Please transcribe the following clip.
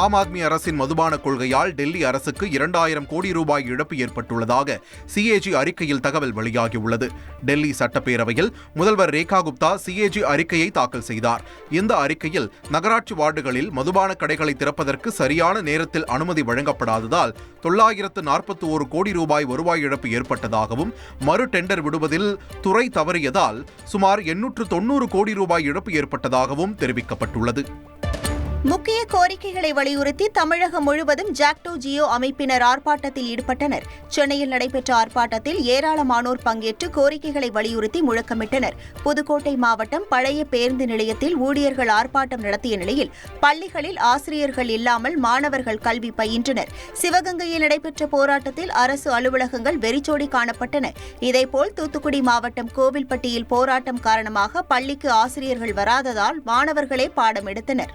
ஆம் ஆத்மி அரசின் மதுபான கொள்கையால் டெல்லி அரசுக்கு இரண்டாயிரம் கோடி ரூபாய் இழப்பு ஏற்பட்டுள்ளதாக சிஏஜி அறிக்கையில் தகவல் வெளியாகியுள்ளது. டெல்லி சட்டப்பேரவையில் முதல்வர் ரேகா குப்தா சிஏஜி அறிக்கையை தாக்கல் செய்தார். இந்த அறிக்கையில் நகராட்சி வார்டுகளில் மதுபான கடைகளை திறப்பதற்கு சரியான நேரத்தில் அனுமதி வழங்கப்படாததால் தொள்ளாயிரத்து நாற்பத்தி ஒரு கோடி ரூபாய் வருவாய் இழப்பு ஏற்பட்டதாகவும் மறு டெண்டர் விடுவதில் துறை தவறியதால் சுமார் எண்ணூற்று தொண்ணூறு கோடி ரூபாய் இழப்பு ஏற்பட்டதாகவும் தெரிவிக்கப்பட்டுள்ளது. முக்கிய கோரிக்கைகளை வலியுறுத்தி தமிழகம் முழுவதும் ஜாக்டோ ஜியோ அமைப்பினர் ஆர்ப்பாட்டத்தில் ஈடுபட்டனர். சென்னையில் நடைபெற்ற ஆர்ப்பாட்டத்தில் ஏராளமானோர் பங்கேற்று கோரிக்கைகளை வலியுறுத்தி முழக்கமிட்டனர். புதுக்கோட்டை மாவட்டம் பழைய பேருந்து நிலையத்தில் ஊழியர்கள் ஆர்ப்பாட்டம் நடத்திய நிலையில் பள்ளிகளில் ஆசிரியர்கள் இல்லாமல் மாணவர்கள் கல்வி பயின்றனர். சிவகங்கையில் நடைபெற்ற போராட்டத்தில் அரசு அலுவலகங்கள் வெறிச்சோடி காணப்பட்டன. இதேபோல் தூத்துக்குடி மாவட்டம் கோவில்பட்டியில் போராட்டம் காரணமாக பள்ளிக்கு ஆசிரியர்கள் வராததால் மாணவர்களே பாடம் எடுத்தனர்.